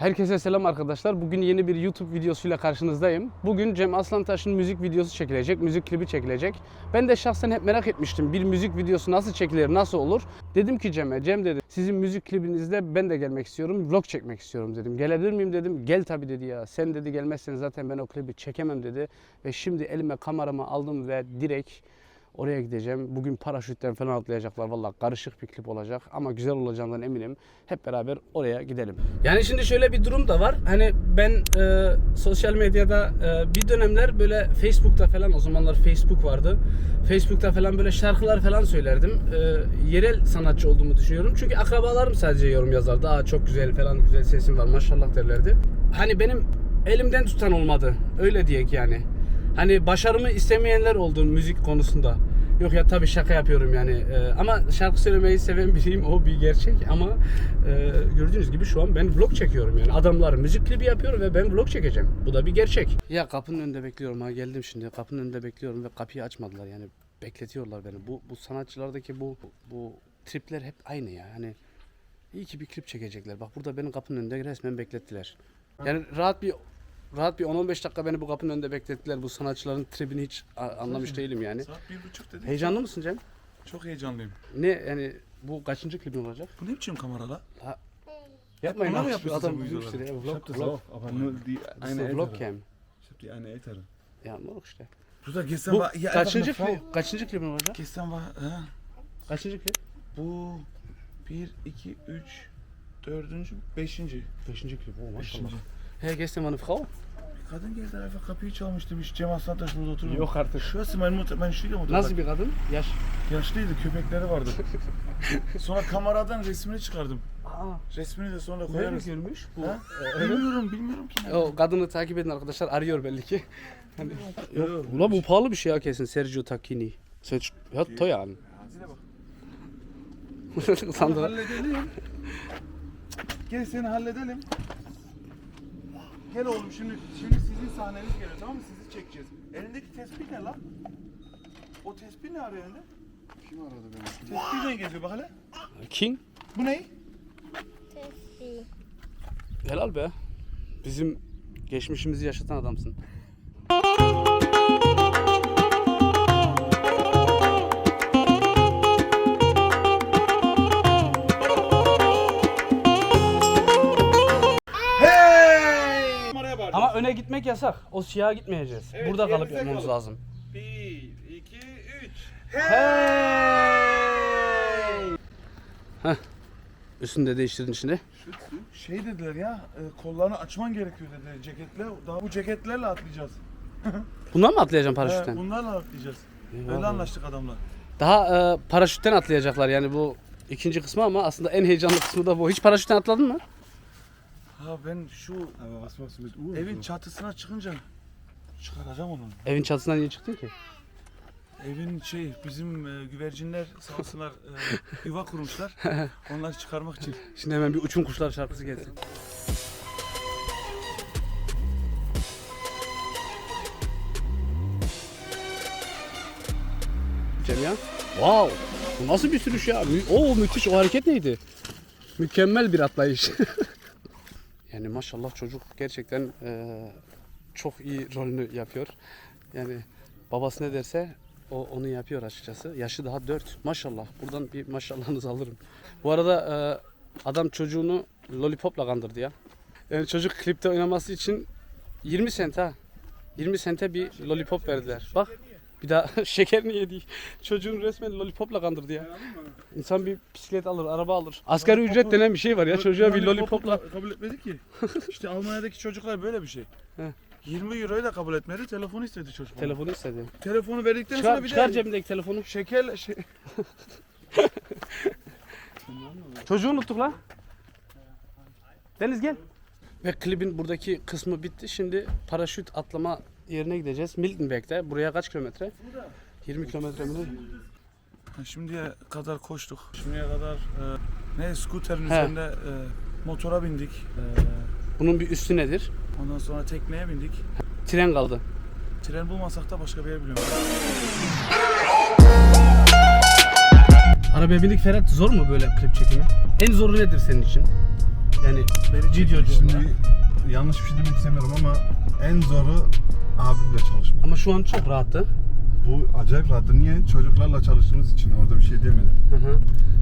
Herkese selam arkadaşlar. Bugün yeni bir YouTube videosuyla karşınızdayım. Bugün Cem Aslantaş'ın müzik videosu çekilecek, müzik klibi çekilecek. Ben de şahsen hep merak etmiştim. Bir müzik videosu nasıl çekilir, nasıl olur? Dedim ki Cem'e, Cem dedi sizin müzik klibinizde ben de gelmek istiyorum, vlog çekmek istiyorum dedim. Gelebilir miyim dedim. Gel tabii dedi ya. Sen dedi gelmezsen zaten ben o klibi çekemem dedi. Ve şimdi elime kameramı aldım ve direkt Oraya gideceğim. Bugün paraşütten falan atlayacaklar. Vallahi karışık bir klip olacak ama güzel olacağından eminim. Hep beraber oraya gidelim. Yani şimdi şöyle bir durum da var. Hani ben e, sosyal medyada e, bir dönemler böyle Facebook'ta falan o zamanlar Facebook vardı. Facebook'ta falan böyle şarkılar falan söylerdim. E, yerel sanatçı olduğumu düşünüyorum. Çünkü akrabalarım sadece yorum yazar. Daha çok güzel falan güzel sesim var maşallah derlerdi. Hani benim elimden tutan olmadı. Öyle diyek yani. Hani başarımı istemeyenler oldu müzik konusunda. Yok ya tabii şaka yapıyorum yani. Ee, ama şarkı söylemeyi seven biriyim o bir gerçek ama e, gördüğünüz gibi şu an ben vlog çekiyorum yani. Adamlar müzik klibi yapıyor ve ben vlog çekeceğim. Bu da bir gerçek. Ya kapının önünde bekliyorum ha geldim şimdi. Kapının önünde bekliyorum ve kapıyı açmadılar yani. Bekletiyorlar beni. Bu bu sanatçılardaki bu bu tripler hep aynı ya. Hani iyi ki bir klip çekecekler. Bak burada benim kapının önünde resmen beklettiler. Yani rahat bir rahat bir 10-15 dakika beni bu kapının önünde beklettiler. Bu sanatçıların tribini hiç a- anlamış değilim yani. Saat bir buçuk dedik. Heyecanlı mısın Cem? Çok heyecanlıyım. Ne yani bu kaçıncı klibin olacak? Bu ne biçim kamera la? Yapmayın Ona mı şu yapıyorsun adam bu büyümüştür videoları? ya. Ich hab Vlog, das vlog. auch, aber nur die Das ist eine eine ältere. Vlogcam. Ich hab die eine ältere. Ya moruk işte. Burada gestern Bu war hier einfach kaçıncı, eine Frau. klip, kaçıncı klibin olacak? Gestern war, ha, Kaçıncı klip? bu 1, 2, 3, 4. 5. Beşinci klip. Oh maşallah. Hey gestern war eine Frau? Kadın geldi einfach kapıyı çalmış demiş. Cem Aslantaş burada oturuyor. Yok artık. Şurası mein Mutter, mein Schwiegermutter. Nasıl bir kadın? Yaş. Yaşlıydı, köpekleri vardı. sonra kameradan resmini çıkardım. Aa, Resmini de sonra nerede koyarız. görmüş bu? Ha? Ee, Bilmiyorum, bilmiyorum ki. O kadını takip edin arkadaşlar arıyor belli ki. Hani, ulan bu pahalı bir şey ya kesin Sergio Tacchini. Sergio, ya. Hazine bak. Utandı. halledelim. Gel seni halledelim. Gel oğlum şimdi şimdi sizin sahneniz geliyor tamam mı? Sizi çekeceğiz. Elindeki tespih ne lan? O tespih ne arıyor elinde? Kim aradı beni? Tespih ne geziyor bak hele? King? Bu ne? Tespih. Helal be. Bizim geçmişimizi yaşatan adamsın. Öne gitmek yasak. O siyaha gitmeyeceğiz. Evet, Burada kalıp yerimizde yapmamız kalıp. lazım. 1, 2, 3. Hey! Heh. Üstünde değiştirdin şimdi. Şey dediler ya, e, kollarını açman gerekiyor dediler ceketle. Daha bu ceketlerle atlayacağız. Bundan mı atlayacağım He, paraşütten? bunlarla atlayacağız. Öyle Eyvallah. anlaştık adamla. Daha e, paraşütten atlayacaklar yani bu ikinci kısmı ama aslında en heyecanlı kısmı da bu. Hiç paraşütten atladın mı? Ha ben şu Aber was machst du mit Uhren? evin so? çatısına çıkınca çıkaracağım onu. Evin çatısından niye çıktın ki? Evin şey bizim e, güvercinler sağ olsunlar e, yuva kurmuşlar. Onları çıkarmak için. Şimdi hemen bir uçum kuşlar şarkısı gelsin. Cem ya. Wow. Bu nasıl bir sürüş ya? Mü- Oo müthiş. O hareket neydi? Mükemmel bir atlayış. yani maşallah çocuk gerçekten eee, çok iyi rolünü yapıyor. Yani babası ne derse o onu yapıyor açıkçası. Yaşı daha 4. Maşallah. Buradan bir maşallahınızı alırım. Bu arada eee, adam çocuğunu lollipopla kandırdı ya. Yani çocuk klipte oynaması için 20 sent ha. 20 sente bir lollipop verdiler. Bak bir daha şekerini yedi. Çocuğun resmen lollipopla kandırdı ya. İnsan bir bisiklet alır, araba alır. Asgari ücret denen bir şey var ya. Çocuğa bir lollipopla. kabul etmedi ki. İşte Almanya'daki çocuklar böyle bir şey. He. 20 euroyu da kabul etmedi. Telefonu istedi çocuk. bana. Telefonu istedi. Telefonu verdikten Çıkar, sonra bir çıkar de cebindeki telefonu. şekerle şey, Çocuğu unuttuk lan. Deniz gel. Ve klibin buradaki kısmı bitti. Şimdi paraşüt atlama yerine gideceğiz. Miltenberg'de. Buraya kaç kilometre? 20 kilometre mi? Şimdiye kadar koştuk. Şimdiye kadar e, ne He. üzerinde e, motora bindik. E, Bunun bir üstü nedir? ondan sonra tekneye bindik. Tren kaldı. Tren bulmasak da başka bir yer biliyorum. Arabaya bindik Ferhat zor mu böyle klip çekimi? En zoru nedir senin için? Yani Beni çek. videocu Şimdi yanlış bir şey demek istemiyorum ama en zoru abimle çalışmak. Ama şu an çok rahattı. Bu acayip rahattı. Niye? Çocuklarla çalıştığımız için orada bir şey diyemedi. Hı hı.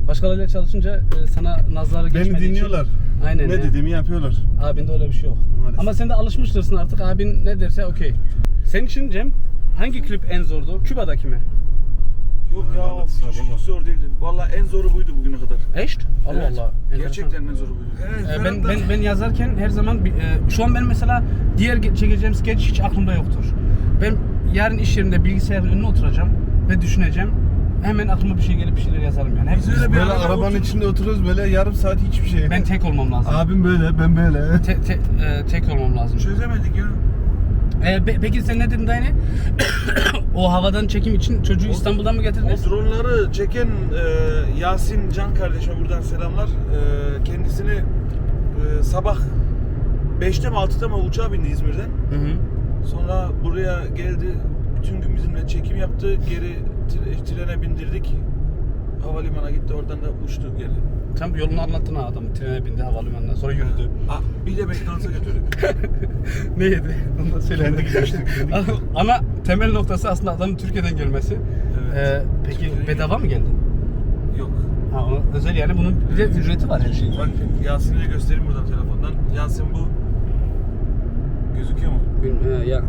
Başkalarıyla çalışınca e, sana nazları geçmediği Beni için- dinliyorlar. Aynen. Ne ya. dediğimi yapıyorlar. Abinde öyle bir şey yok. Maalesef. Ama sen de alışmıştırsın artık. Abin ne derse okey. Senin için Cem hangi klip en zordu? Küba'daki mi? Yok ya o sağ hiç, zor değildi. Valla en zoru buydu bugüne kadar. Eşt? Allah Evet. Allah. enteresan. Gerçekten en zoru buydu. Ee, ben, ben ben yazarken her zaman bir- e, şu an ben mesela diğer ge- çekeceğim skeç hiç aklımda yoktur. Ben yarın iş yerinde bilgisayarın önüne oturacağım ve düşüneceğim. Hemen aklıma bir şey gelip bir şeyler yazarım yani. Hep Biz öyle bir Böyle arada arabanın oturduk. içinde oturuyoruz böyle yarım saat hiçbir şey. ben tek olmam lazım. Abim böyle, ben böyle. Te- te- e, tek olmam lazım. Çözemedik ya. Ee, pe- peki sen ne dedin Dayne? o havadan çekim için çocuğu İstanbul'dan mı getirdiniz? O dronları çeken e, Yasin Can kardeşime buradan selamlar. E, kendisini e, sabah 5'te mi 6'da mı uçağa bindi İzmir'den. Hı hı. Sonra buraya geldi. Bütün gün bizimle çekim yaptı. Geri tre- trene bindirdik. Havalimanına gitti. Oradan da uçtu geri. Tam yolunu anlattın ha adam. Trene bindi havalimanına sonra yürüdü. Aa, bir de McDonald's'a götürdük. ne yedi? Onu da söyle. Kendi gitmiştik. Ama temel noktası aslında adamın Türkiye'den gelmesi. Evet. Ee, peki Türkiye'den bedava mı geldi? Yok. Ha, o özel yani bunun bir de ücreti var her şeyin. Bak Yasin'e göstereyim buradan telefondan. Yasin bu. Gözüküyor mu? Bilmiyorum, he, ya.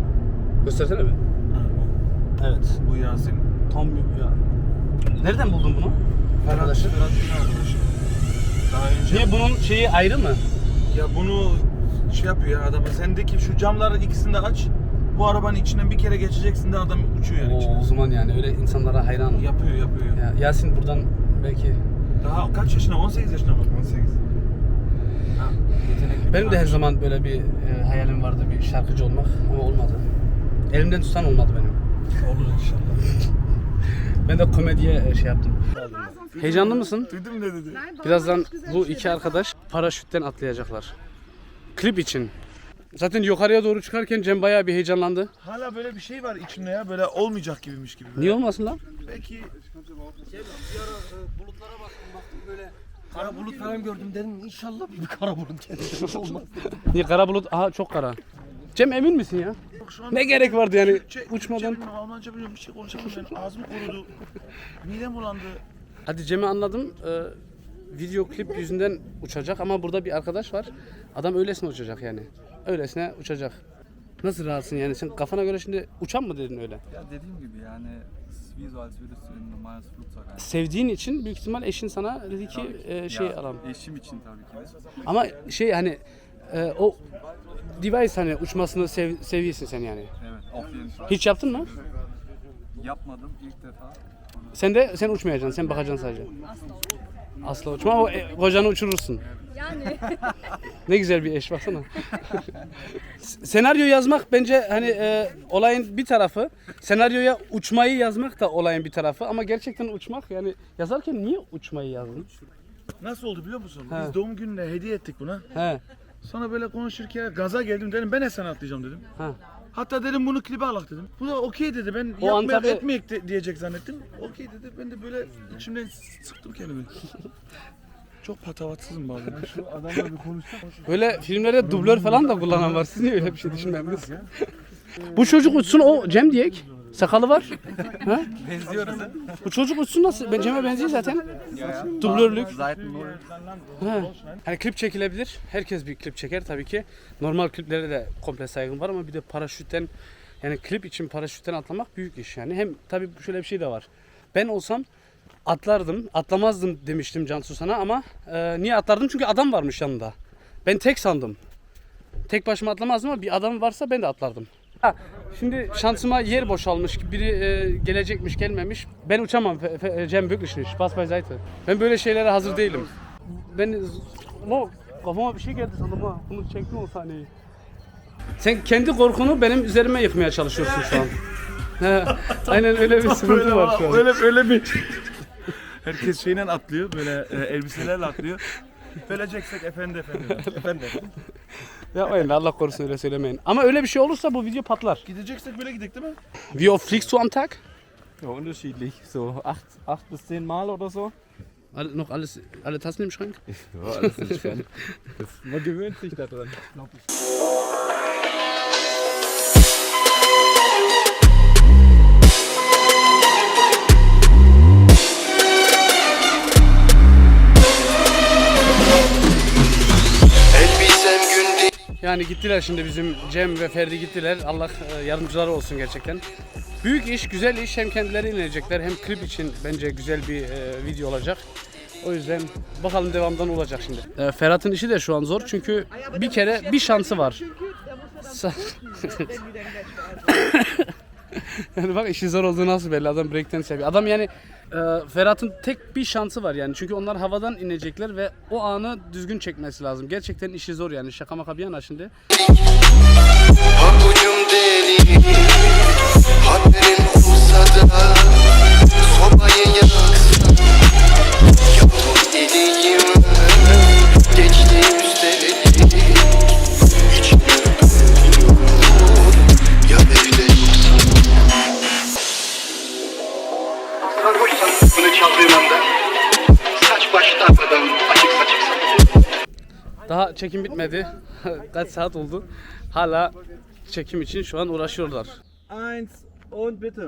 Göstersene bir. Ha, bu. Evet. Bu Yasin. Tam bir- ya. Nereden buldun bunu? Ferhat, Arkadaşım. Ferhat Gün arkadaşım. Daha önce... Niye bunun şeyi ayrı mı? Ya bunu şey yapıyor ya adam. Sendeki şu camları ikisini de aç. Bu arabanın içinden bir kere geçeceksin de adam uçuyor yani Oo, o zaman yani öyle insanlara hayranım. Yapıyor yapıyor. Ya, Yasin buradan belki Daha kaç yaşında? 18 yaşında mı? 18. Ha, yetenekli bir benim de her zaman böyle bir e, hayalim vardı bir şarkıcı olmak ama olmadı. Elimden tutan olmadı benim. Olur inşallah. Ben de komediye e, şey yaptım. Heyecanlı mısın? Duydum ne dedi? Birazdan bu iki arkadaş paraşütten atlayacaklar. Klip için. Zaten yukarıya doğru çıkarken Cem bayağı bir heyecanlandı. Hala böyle bir şey var içimde ya. Böyle olmayacak gibiymiş gibi. Niye olmasın lan? Belki bulutlara baktım baktım böyle kara bulut falan gördüm dedim inşallah bir kara bulut gelir olmaz. Niye kara bulut? Aha çok kara. Cem emin misin ya? Bak şu an Ne gerek vardı yani Türkçe- uçmadan? Türkçe bilmiyorum, Almanca biliyorum bir şey konuşamıyorum ben. Ağzım kurudu. Midem bulandı. Hadi Cem'i anladım. Ee, video klip yüzünden uçacak ama burada bir arkadaş var. Adam öylesine uçacak yani. Öylesine uçacak. Nasıl rahatsın yani? Sen kafana göre şimdi uçan mı dedin öyle? Ja, dediğim gibi yani es ist wie so als würdest du in ein normales Flugzeug ein. Sevdiğin için büyük ihtimal eşin sana dedi ki e, şey alalım. Eşim için tabii ki. Ama şey hani e, o device hani uçmasını sev, seviyorsun sen yani. Evet. Hiç yaptın mı? Yapmadım ilk defa. Sen de sen uçmayacaksın, sen bakacaksın sadece. Asla uçma ama e, kocanı uçurursun. Yani. Ne güzel bir eş baksana. Senaryo yazmak bence hani e, olayın bir tarafı. Senaryoya uçmayı yazmak da olayın bir tarafı ama gerçekten uçmak yani yazarken niye uçmayı yazdın? Nasıl oldu biliyor musun? He. Biz doğum gününe hediye ettik buna. He. Sonra böyle konuşurken gaza geldim dedim ben de sana atlayacağım dedim. Ha. Hatta dedim bunu klibe alak dedim. Bu da okey dedi. Ben O yapmayak an tabii- etmeyek de- diyecek zannettim. Okey dedi. Ben de böyle içimden sıktım kendimi. Çok patavatsızım bazen. Şu adamla bir konuşsak. Böyle filmlerde dublör falan da kullanan var. Siz niye öyle bir şey düşünmediniz? Bu çocuk uçsun o Cem diyek. Sakalı var. Ha? Benziyoruz. Bu çocuk uçsun nasıl? Ben Cem'e benziyor zaten. Dublörlük. Ha. Hani klip çekilebilir. Herkes bir klip çeker tabii ki. Normal kliplere de komple saygım var ama bir de paraşütten yani klip için paraşütten atlamak büyük iş yani. Hem tabii şöyle bir şey de var. Ben olsam atlardım, atlamazdım demiştim Cansu sana ama e, niye atlardım? Çünkü adam varmış yanında. Ben tek sandım. Tek başıma atlamazdım ama bir adam varsa ben de atlardım. Ha, şimdi şansıma yer boşalmış, biri e, gelecekmiş, gelmemiş. Ben uçamam, Fe- Fe- Cem nicht, Spaß beiseite. Ben böyle şeylere hazır değilim. Ben no, kafama bir şey geldi sandım ha. Bunu çektim o sahneyi. Sen kendi korkunu benim üzerime yıkmaya çalışıyorsun şu an. Aynen öyle bir sıkıntı var şu an. Öyle öyle bir Herkes şeyle atlıyor böyle e, elbiselerle atlıyor. Öleceksek efendi efendi. efendi. Ya aynen Allah korusun öyle söylemeyin. Ama öyle bir şey olursa bu video patlar. Gideceksek böyle gidelim değil mi? Wie oft fliegst du am Tag? Ja, unterschiedlich. So acht, acht bis zehn Mal oder so. Alle, noch alles, alle Tassen im Schrank? Ja, alles entspannt. Das, man gewöhnt sich daran. Elbisem Yani gittiler şimdi bizim Cem ve Ferdi gittiler. Allah e, yardımcıları olsun gerçekten. Büyük iş, güzel iş. Hem kendileri inecekler hem klip için bence güzel bir e, video olacak. O yüzden bakalım devamdan olacak şimdi. E, Ferhat'ın işi de şu an zor çünkü bir kere bir şansı var. Yani bak işi zor olduğu nasıl belli adam breakten seviyor. Adam yani e, Ferhat'ın tek bir şansı var yani çünkü onlar havadan inecekler ve o anı düzgün çekmesi lazım. Gerçekten işi zor yani şaka maka bir yana şimdi. Daha çekim bitmedi. Kaç saat oldu. Hala çekim için şu an uğraşıyorlar. Eins und bitte.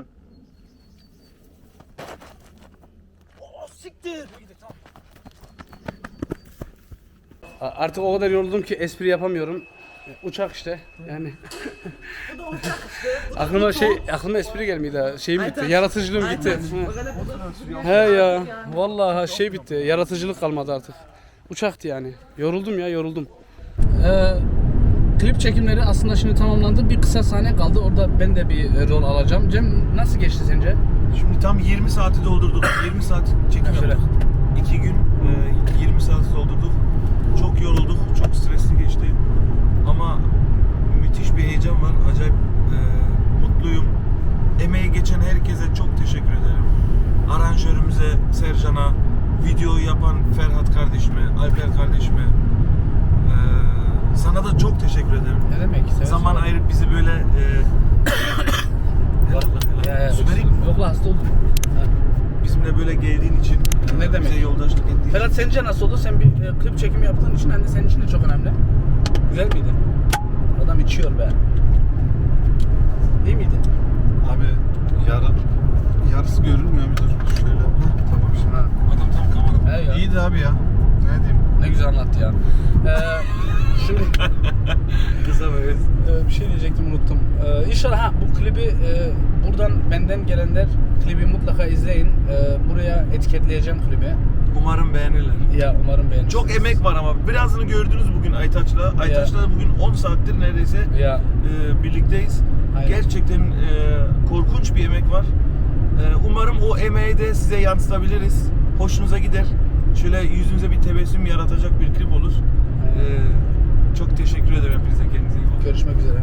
A- Artık o kadar yoruldum ki espri yapamıyorum. Uçak işte yani. aklıma şey aklıma espri gelmedi. Şeyim bitti. Yaratıcılığım gitti. He ya. Vallahi şey bitti. Yaratıcılık kalmadı artık. Uçaktı yani. Yoruldum ya yoruldum. Ee, klip çekimleri aslında şimdi tamamlandı. Bir kısa sahne kaldı. Orada ben de bir rol alacağım. Cem nasıl geçti sence? Şimdi tam 20 saati doldurduk. 20 saat çekim yaptık. 2 gün e, 20 saati doldurduk. Çok yorulduk. Çok stresli geçti. Ama müthiş bir heyecan var. Acayip e, mutluyum. Emeği geçen herkese çok teşekkür ederim. Aranjörümüze, Sercan'a, videoyu yapan Ferhat kardeşime, Alper kardeşime. e, sana da çok teşekkür ederim. Ne demek? Seve Zaman seve. ayırıp bizi böyle e, Ya, ya, Süperik. Yok la hasta oldum. Ha. bizimle böyle geldiğin için e, Ne demek? bize yoldaşlık ettiğin için. Ferhat sence nasıl oldu? Sen bir e, klip çekimi yaptığın için hani senin için de çok önemli. Güzel miydi? Adam içiyor be. İyi miydi? Abi yarı, yarısı görünmüyor bir dur. Şöyle. Heh, tamam şimdi. Adam tam. He ya. İyiydi abi ya. Ne diyeyim? Ne güzel anlattı ya. Ee, şimdi Kısa ve öz. e, bir şey diyecektim unuttum. Ee, inşallah ha, bu klibi e, buradan benden gelenler klibi mutlaka izleyin. Ee, buraya etiketleyeceğim klibi. Umarım beğenirler. Ya umarım beğenirsiniz. Çok emek var ama birazını gördünüz bugün Aytaç'la. Aytaç'la bugün 10 saattir neredeyse Ya e, birlikteyiz. Aynen. Gerçekten e, korkunç bir emek var. E, umarım o emeği de size yansıtabiliriz. Hoşunuza gider şöyle yüzümüze bir tebessüm yaratacak bir klip olur. Ee, çok teşekkür ederim hepinize. Kendinize iyi bakın. Görüşmek üzere.